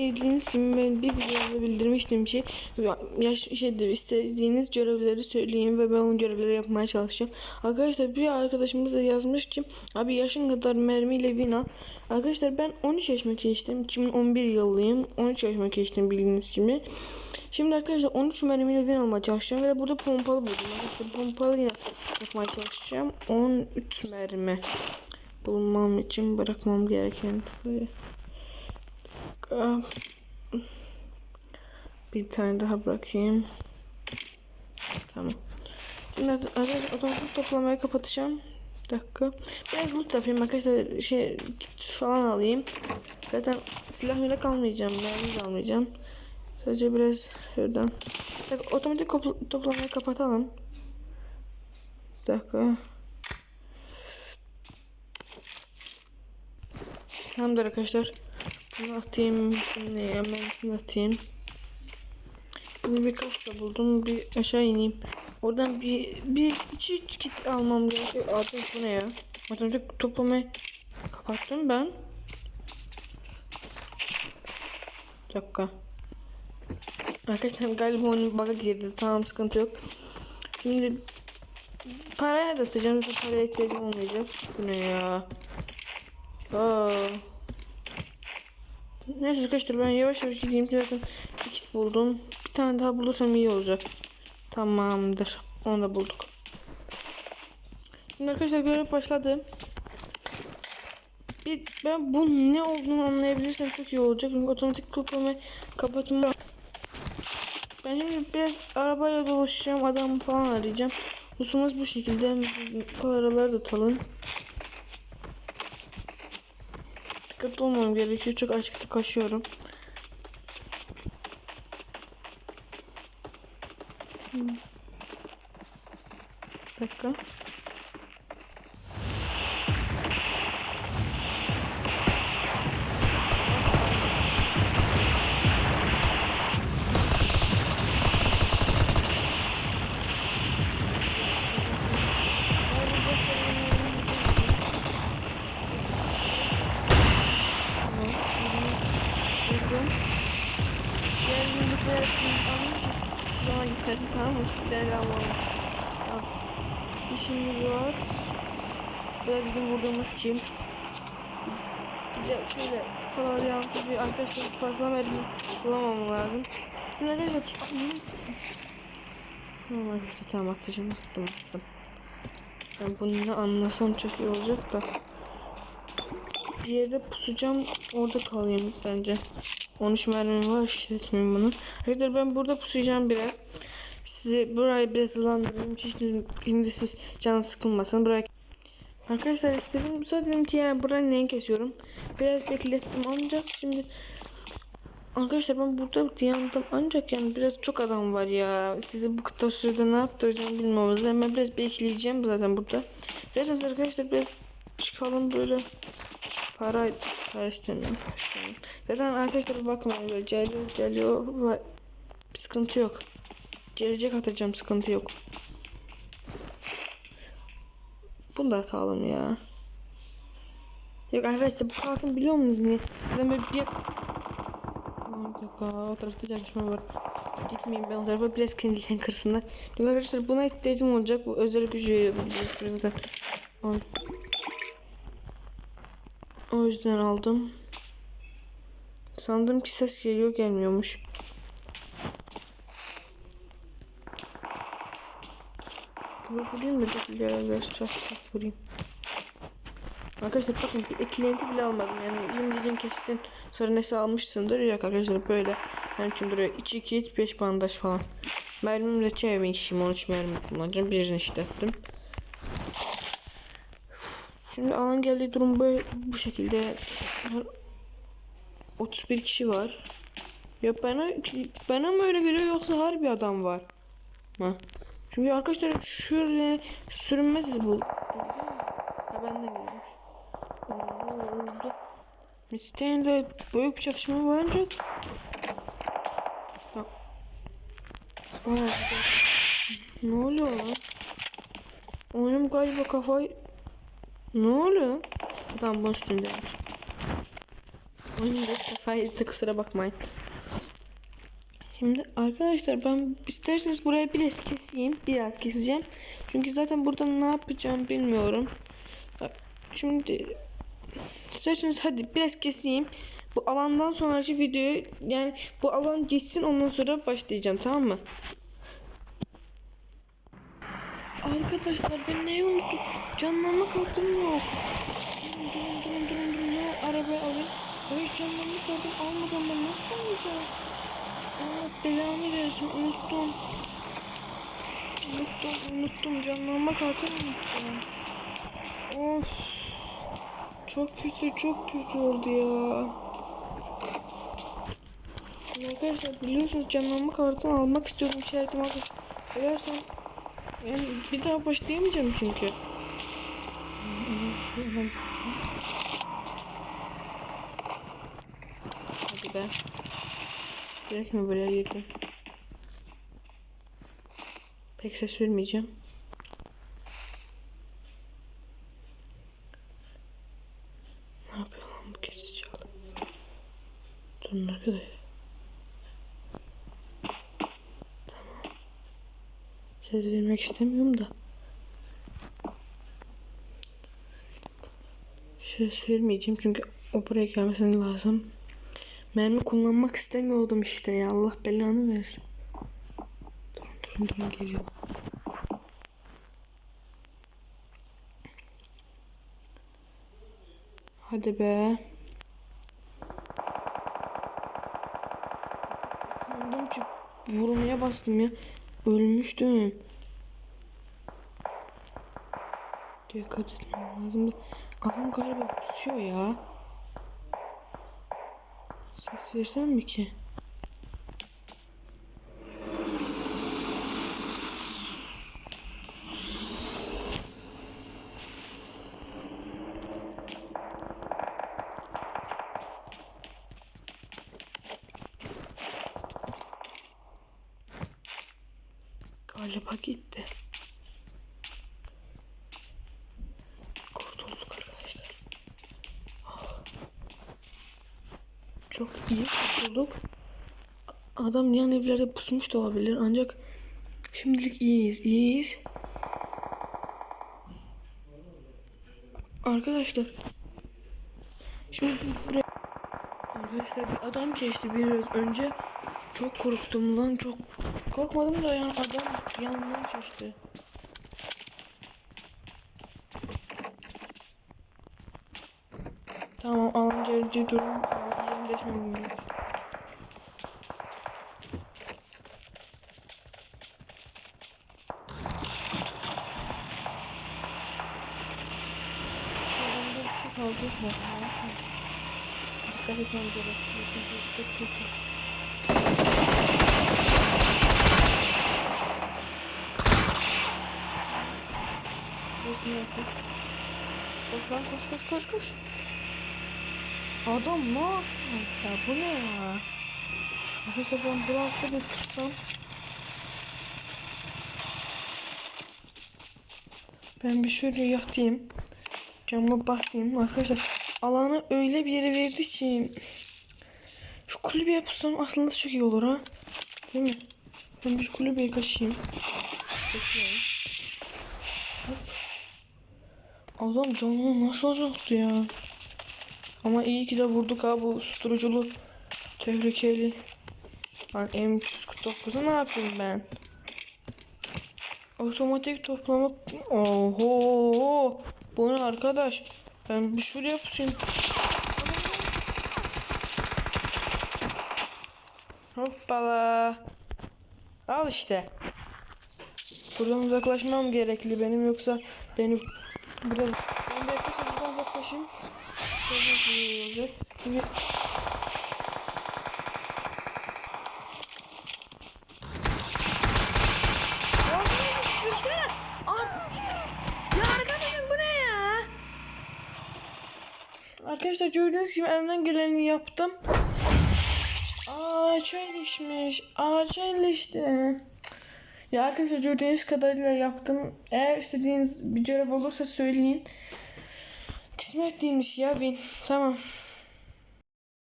Bildiğiniz gibi ben bir videoda bildirmiştim ki yaş şeydir istediğiniz görevleri söyleyin ve ben o görevleri yapmaya çalışacağım. Arkadaşlar bir arkadaşımız da yazmış ki abi yaşın kadar mermiyle win al. Arkadaşlar ben 13 yaşıma geçtim. 2011 yıllıyım. 13 yaşıma geçtim bildiğiniz gibi. Şimdi arkadaşlar 13 mermiyle win almaya çalışacağım ve burada pompalı buldum. Arkadaşlar pompalı yine yapmaya çalışacağım. 13 mermi bulmam için bırakmam gereken sayı. Bir tane daha bırakayım. Tamam. Şimdi otomatik toplamayı kapatacağım. Bir dakika. Biraz loot yapayım arkadaşlar. Şey falan alayım. Zaten silah bile kalmayacağım. Mermi de almayacağım. Sadece biraz şuradan. Bir dakika, otomatik toplamayı kapatalım. Bir dakika. Tamamdır arkadaşlar. Bunu atayım. Bunu hemen atayım. Bunu bir kaçta buldum. Bir aşağı ineyim. Oradan bir bir içi kit almam gerekiyor. Artık bu ne ya? Matematik toplamayı kapattım ben. Bir dakika. Arkadaşlar galiba oyunun bug'a girdi. Tamam sıkıntı yok. Şimdi paraya da atacağım. Paraya ihtiyacım olmayacak. Bu ne ya? Aa. Neyse arkadaşlar ben yavaş yavaş gideyim zaten kit buldum. Bir tane daha bulursam iyi olacak. Tamamdır. Onu da bulduk. Şimdi arkadaşlar görev başladı. Bir, ben bu ne olduğunu anlayabilirsem çok iyi olacak. Çünkü otomatik toplamayı kapatma. Ben şimdi biraz arabayla dolaşacağım. Adam falan arayacağım. Usumuz bu şekilde. Paraları da atalım. Dikkatli olmam gerekiyor. Çok açıkta kaşıyorum. Vurdum. Diğer yumrukları alınca şuraya gitmesin tamam mı? Kitleri alalım. Tamam. İşimiz var. Da bizim vurduğumuz çim. Bir de şöyle karar yağmış bir arkadaşlar fazla mermi bulamam lazım. Şimdi arkadaşlar Tamam arkadaşlar tamam atacağım attım attım. Ben bunu ne anlasam çok iyi olacak da. Bir yerde pusacağım orada kalayım bence. 13 mermim var işletmeyeyim bunu. Arkadaşlar ben burada pusacağım biraz. Size burayı biraz hızlandırayım. Şimdi, siz can sıkılmasın. Buraya Arkadaşlar istedim dedim ki yani buranın neyi kesiyorum. Biraz beklettim ancak şimdi Arkadaşlar ben burada yandım ancak yani biraz çok adam var ya. Size bu kadar sürede ne yaptıracağım bilmiyorum. Ben biraz bekleyeceğim zaten burada. Zaten arkadaşlar biraz çıkalım böyle. Para, istemiyorum. Zaten arkadaşlar bakmayın böyle geliyor geliyor ve sıkıntı yok. Gelecek atacağım sıkıntı yok. Bunu da atalım ya. Yok arkadaşlar bu kalsın biliyor musunuz niye? Zaten böyle bir... Bir dakika o tarafta çalışma var. Gitmeyeyim ben o tarafa biraz kendilerini kırsınlar. Çünkü arkadaşlar buna ihtiyacım olacak. Bu özel gücü zaten. O- yüzden aldım. Sandım ki ses geliyor gelmiyormuş. Vur- Vurayım mı? Çat vurayım. Arkadaşlar bakın bir eklenti bile almadım yani şimdi diyeceğim kesin sonra nesi almışsındır yok arkadaşlar böyle yani şimdi duruyor 2 kit 5 bandaj falan mermim de çevirmek işim 13 mermi kullanacağım birini işlettim şimdi alan geldiği durum böyle bu şekilde 31 kişi var ya bana bana mı öyle geliyor yoksa harbi adam var ha. Çünkü arkadaşlar şöyle sürünmez bu ha benden gelmiş oldu. Misten'de büyük bir çatışma var ancak. Ne oluyor lan? Oyunum galiba kafayı... Ne oluyor? Tamam bu üstünde. Oyunu ilk defa yetti kusura bakmayın. Şimdi arkadaşlar ben isterseniz buraya biraz keseyim. Biraz keseceğim. Çünkü zaten burada ne yapacağım bilmiyorum. Şimdi isterseniz hadi biraz keseyim. Bu alandan sonraki videoyu yani bu alan geçsin ondan sonra başlayacağım tamam mı? Arkadaşlar ben neyi unuttum? Canlanma kartım yok. Durun durun durun durun durun ya arabaya alayım. Evet canlanma kartım almadan ben nasıl alacağım? Allah belanı versin unuttum. Unuttum unuttum canlanma kartını unuttum. Of. Çok kötü çok kötü oldu ya. Arkadaşlar biliyorsunuz canlanma kartını almak istiyordum işaretimi aldım. Edersem yani bir daha başlayamayacağım çünkü. Hadi be. Direkt mi buraya girdim? Pek ses vermeyeceğim. Ne yapıyor lan bu gerizekalı? Durun arkadaşlar. Ses vermek istemiyorum da. Ses vermeyeceğim çünkü o buraya gelmesine lazım. Mermi kullanmak istemiyordum işte ya. Allah belanı versin. Durun durun durun geliyor. Hadi be. Sandım ki vurmaya bastım ya. Ölmüştüm. Dikkat etmem lazım da. Adam galiba pusuyor ya. Ses versem mi ki? Galiba gitti. Kurtulduk arkadaşlar. Çok iyi kurtulduk. Adam yan evlerde pusmuş da olabilir ancak şimdilik iyiyiz, iyiyiz. Arkadaşlar Şimdi buraya Arkadaşlar bir adam geçti biraz önce Çok korktum lan çok Korkmadım da yani adam yanımdan geçti Tamam geldi durum Kişi kaldı mı? Dikkat etmem gerekiyor çünkü çok kötü. Birisini ezdik. Koş lan koş koş koş koş. Adam ne yapıyor? Ya bu ne ya? Arkadaşlar ben bıraktım bir pussam. Ben bir şöyle yatayım. Cama basayım arkadaşlar. Alanı öyle bir yere verdi ki. Şu kulübeye pussam aslında çok iyi olur ha. Değil mi? Ben bir kulübeye kaçayım. Adam canını nasıl azalttı ya? Ama iyi ki de vurduk ha bu susturuculu tehlikeli. Lan M349'u ne yapayım ben? Otomatik toplamak... Oho! Bu ne arkadaş? Ben bir şuraya pusayım. Hoppala. Al işte. Buradan uzaklaşmam gerekli benim yoksa beni buradan ben arkadaşlar buradan uzaklaşayım. İyi olacak. Çünkü Ya arkadaşım bu ne ya? Arkadaşlar gördüğünüz gibi elimden geleni yaptım. İçmiş. Aa çay içti. Ya arkadaşlar gördüğünüz kadarıyla yaptım. Eğer istediğiniz bir görev olursa söyleyin. Kısmet değilmiş ya Vin. Tamam.